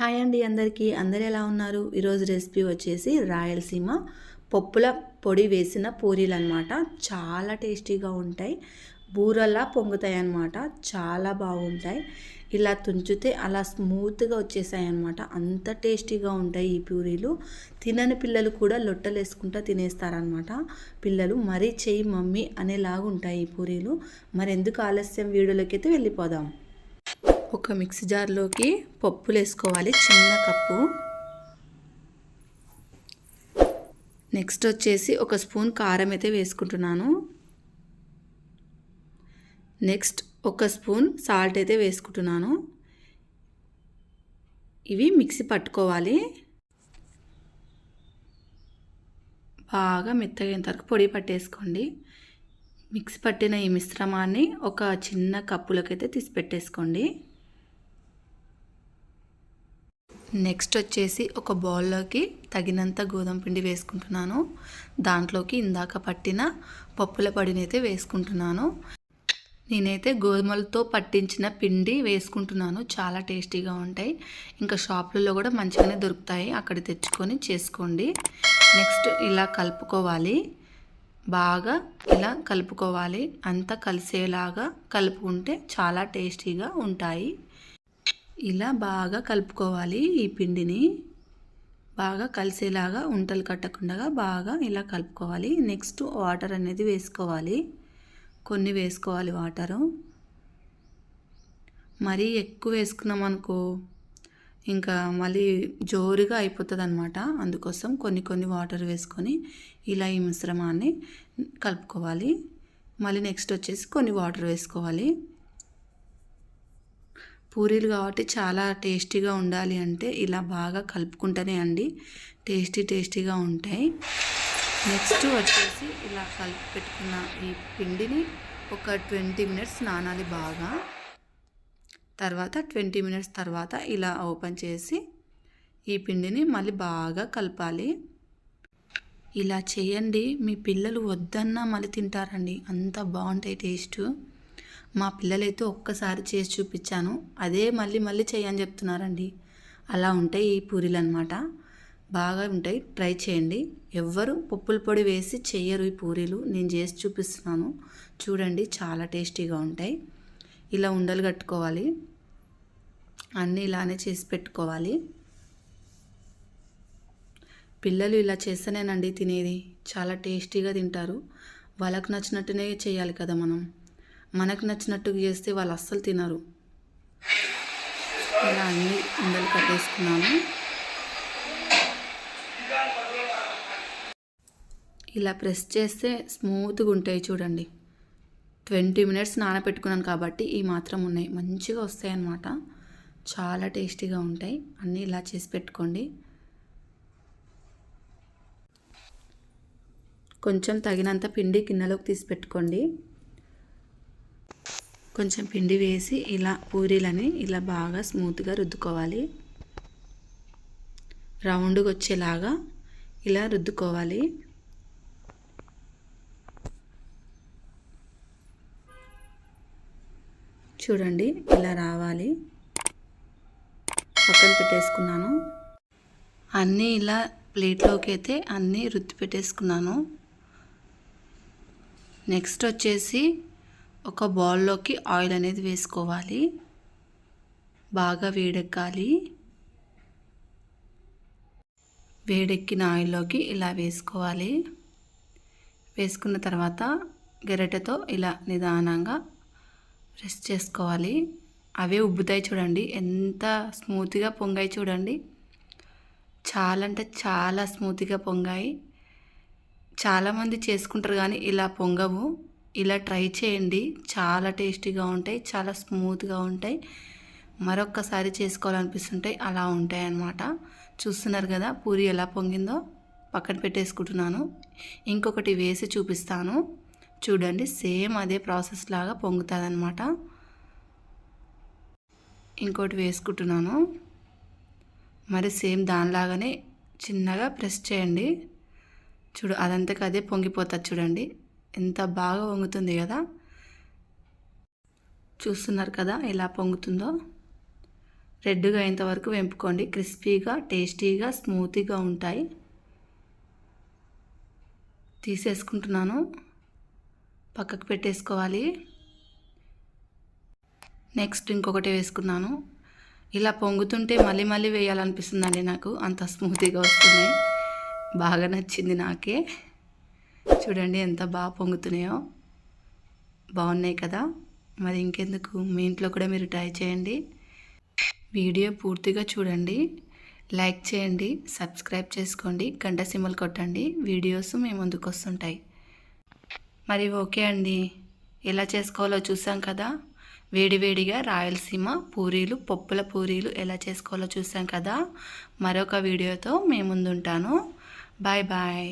Hi అండి అందరికీ. అందరు ఎలా ఉన్నారు? ఈరోజు రెసిపీ వచ్చేసి రాయలసీమ పప్పుల పొడి వేసిన పూరీలు అనమాట చాలా టేస్టీగా ఉంటాయి. బూరలా పొంగుతాయి అన్నమాట చాలా బాగుంటాయి. ఇలా తుంచితే అలా స్మూత్గా వచ్చేసాయి అనమాట అంత టేస్టీగా ఉంటాయి ఈ పూరీలు. తినని పిల్లలు కూడా లొట్టలు వేసుకుంటా తినేస్తారనమాట పిల్లలు మరీ చెయ్యి మమ్మీ అనేలాగా ఉంటాయి ఈ పూరీలు. మరెందుకు ఆలస్యం? వీడియోలోకి అయితే వెళ్ళిపోదాం. ఒక మిక్సీ జార్లోకి పప్పులు వేసుకోవాలి చిన్న కప్పు. నెక్స్ట్ వచ్చేసి ఒక స్పూన్ కారం అయితే వేసుకుంటున్నాను. నెక్స్ట్ ఒక స్పూన్ సాల్ట్ అయితే వేసుకుంటున్నాను. ఇవి మిక్సీ పట్టుకోవాలి. బాగా మెత్తగైన తర్వాత పొడి పట్టేసుకోండి. మిక్సీ పట్టిన ఈ మిశ్రమాన్ని ఒక చిన్న కప్పులోకి అయితే తీసి పెట్టేసుకోండి నెక్స్ట్ వచ్చేసి ఒక బౌల్లోకి తగినంత గోధుమ పిండి వేసుకుంటున్నాను. దాంట్లోకి ఇందాక పట్టిన పప్పుల పొడిని అయితే వేసుకుంటున్నాను. నేనైతే గోధుమలతో పట్టించిన పిండి వేసుకుంటున్నాను. చాలా టేస్టీగా ఉంటాయి. ఇంకా షాపులలో కూడా మంచిగానే దొరుకుతాయి. అక్కడ తెచ్చుకొని చేసుకోండి. నెక్స్ట్ ఇలా కలుపుకోవాలి. బాగా ఇలా కలుపుకోవాలి. అంతా కలిసేలాగా కలుపుకుంటే చాలా టేస్టీగా ఉంటాయి. ఇలా బాగా కలుపుకోవాలి ఈ పిండిని. బాగా కలిసేలాగా ఉంటలు కట్టకుండా బాగా ఇలా కలుపుకోవాలి. నెక్స్ట్ వాటర్ అనేది వేసుకోవాలి. కొన్ని వేసుకోవాలి వాటరు. మరీ ఎక్కువ వేసుకున్నాం అనుకో ఇంకా మళ్ళీ జోరుగా అయిపోతుంది అనమాట అందుకోసం కొన్ని కొన్ని వాటర్ వేసుకొని ఇలా ఈ మిశ్రమాన్ని కలుపుకోవాలి. మళ్ళీ నెక్స్ట్ వచ్చేసి కొన్ని వాటర్ వేసుకోవాలి. పూరీలు కాబట్టి చాలా టేస్టీగా ఉండాలి అంటే ఇలా బాగా కలుపుకుంటేనే అండి టేస్టీ టేస్టీగా ఉంటాయి. నెక్స్ట్ వచ్చేసి ఇలా కలిపి పెట్టుకున్న ఈ పిండిని ఒక ట్వంటీ మినిట్స్ నానాలి బాగా. తర్వాత ట్వంటీ మినిట్స్ తర్వాత ఇలా ఓపెన్ చేసి ఈ పిండిని మళ్ళీ బాగా కలపాలి. ఇలా చేయండి. మీ పిల్లలు వద్దన్నా మళ్ళీ తింటారండి. అంత బాగుంటాయి టేస్ట్. మా పిల్లలైతే ఒక్కసారి చేసి చూపించాను. అదే మళ్ళీ మళ్ళీ చేయని చెప్తున్నారండి. అలా ఉంటాయి ఈ పూరీలు అనమాట బాగా ఉంటాయి. ట్రై చేయండి. ఎవ్వరు పప్పుల పొడి వేసి చెయ్యరు ఈ పూరీలు. నేను చేసి చూపిస్తున్నాను. చూడండి చాలా టేస్టీగా ఉంటాయి. ఇలా ఉండలు కట్టుకోవాలి. అన్నీ ఇలానే చేసి పెట్టుకోవాలి. పిల్లలు ఇలా చేస్తేనేనండి తినేది. చాలా టేస్టీగా తింటారు. వాళ్ళకు నచ్చినట్టునే చేయాలి కదా మనం. మనకు నచ్చినట్టుగా చేస్తే వాళ్ళు అస్సలు తినరు. ఇలా అన్ని ఉండలు కట్టేసుకున్నాను ఇలా ప్రెస్ చేస్తే స్మూత్గా ఉంటాయి చూడండి. ట్వంటీ మినిట్స్ నానబెట్టుకున్నాను కాబట్టి ఈ మాత్రం ఉన్నాయి. మంచిగా వస్తాయి అన్నమాట చాలా టేస్టీగా ఉంటాయి. అన్నీ ఇలా చేసి పెట్టుకోండి. కొంచెం తగినంత పిండి గిన్నెలోకి తీసి పెట్టుకోండి. కొంచెం పిండి వేసి ఇలా పూరీలని ఇలా బాగా స్మూత్గా రుద్దుకోవాలి. రౌండ్గా వచ్చేలాగా ఇలా రుద్దుకోవాలి. చూడండి ఇలా రావాలి. పక్కన పెట్టేసుకున్నాను. అన్నీ ఇలా ప్లేట్లోకి అయితే అన్నీ రుద్ది పెట్టేసుకున్నాను. నెక్స్ట్ వచ్చేసి ఒక బౌల్లోకి ఆయిల్ అనేది వేసుకోవాలి. బాగా వేడెక్కాలి. వేడెక్కిన ఆయిల్లోకి ఇలా వేసుకోవాలి. వేసుకున్న తర్వాత గెరటతో ఇలా నిదానంగా ప్రెస్ చేసుకోవాలి. అవే ఉబ్బుతాయి చూడండి. ఎంత స్మూత్గా పొంగాయి చూడండి. చాలా అంటే చాలా స్మూత్గా పొంగాయి. చాలామంది చేసుకుంటారు కానీ ఇలా పొంగవు. ఇలా ట్రై చేయండి. చాలా టేస్టీగా ఉంటాయి చాలా స్మూత్గా ఉంటాయి. మరొక్కసారి చేసుకోవాలనిపిస్తుంటాయి అలా ఉంటాయి అన్నమాట చూస్తున్నారు కదా పూరి ఎలా పొంగిందో? పక్కన పెట్టేసుకుంటున్నాను. ఇంకొకటి వేసి చూపిస్తాను. చూడండి సేమ్ అదే ప్రాసెస్ లాగా పొంగుతుంది అనమాట ఇంకోటి వేసుకుంటున్నాను. మరి సేమ్ దానిలాగానే చిన్నగా ప్రెస్ చేయండి. చూడు అదంతకు అదే పొంగిపోతుంది చూడండి. ఎంత బాగా పొంగుతుంది కదా. చూస్తున్నారు కదా ఎలా పొంగుతుందో. రెడ్గా అయ్యేంత వరకు క్రిస్పీగా టేస్టీగా స్మూతీగా ఉంటాయి. తీసేసుకుంటున్నాను. పక్కకు పెట్టేసుకోవాలి. నెక్స్ట్ ఇంకొకటి వేసుకున్నాను. ఇలా పొంగుతుంటే మళ్ళీ మళ్ళీ వేయాలనిపిస్తుందండి నాకు. అంత స్మూతీగా వస్తుంది. బాగా నచ్చింది నాకే. చూడండి ఎంత బాగా పొంగుతున్నాయో. బాగున్నాయి కదా? మరి ఇంకెందుకు? మీ ఇంట్లో కూడా మీరు ట్రై చేయండి. వీడియో పూర్తిగా చూడండి. లైక్ చేయండి సబ్స్క్రైబ్ చేసుకోండి గంట సిమ్మలు కొట్టండి. వీడియోస్ మీ ముందుకు వస్తుంటాయి. మరి ఓకే అండి. ఎలా చేసుకోవాలో చూసాం కదా? వేడివేడిగా రాయలసీమ పూరీలు పప్పుల పూరీలు ఎలా చేసుకోవాలో చూసాం కదా? మరొక వీడియోతో మేము ముందుంటాను. Bye bye.